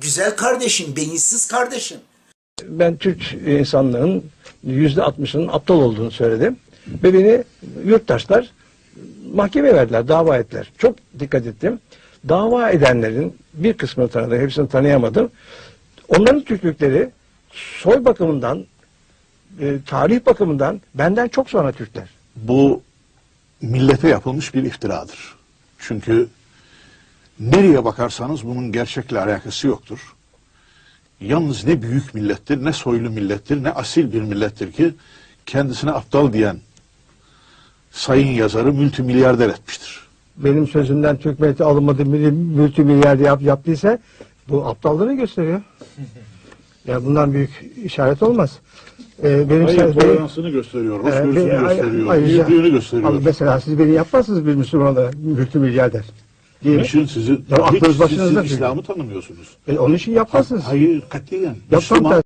güzel kardeşim, beyinsiz kardeşim. Ben Türk insanlığın yüzde altmışının aptal olduğunu söyledim. Ve beni yurttaşlar mahkemeye verdiler, dava ettiler. Çok dikkat ettim. Dava edenlerin bir kısmını tanıdım, hepsini tanıyamadım. Onların Türklükleri soy bakımından, e, tarih bakımından benden çok sonra Türkler. Bu millete yapılmış bir iftiradır. Çünkü nereye bakarsanız bunun gerçekle alakası yoktur. Yalnız ne büyük millettir, ne soylu millettir, ne asil bir millettir ki kendisine aptal diyen sayın yazarı multimilyarder etmiştir. Benim sözümden Türk milleti alınmadı, multimilyar yap, yaptıysa bu aptallığını gösteriyor. Ya bundan büyük işaret olmaz. Ee, benim Hayır, sen- benim- toleransını gösteriyor, Ee, hoşgörüsünü ay- gösteriyor, büyüklüğünü gösteriyor. Abi mesela siz beni yapmazsınız bir Müslümanla multimilyarder. Değil mi? Niçin sizi, Ya hiç siz, başınızda siz çünkü. İslam'ı tanımıyorsunuz. E, onun için yapmazsınız. Hayır, katiyen. Yapmam Müslüman,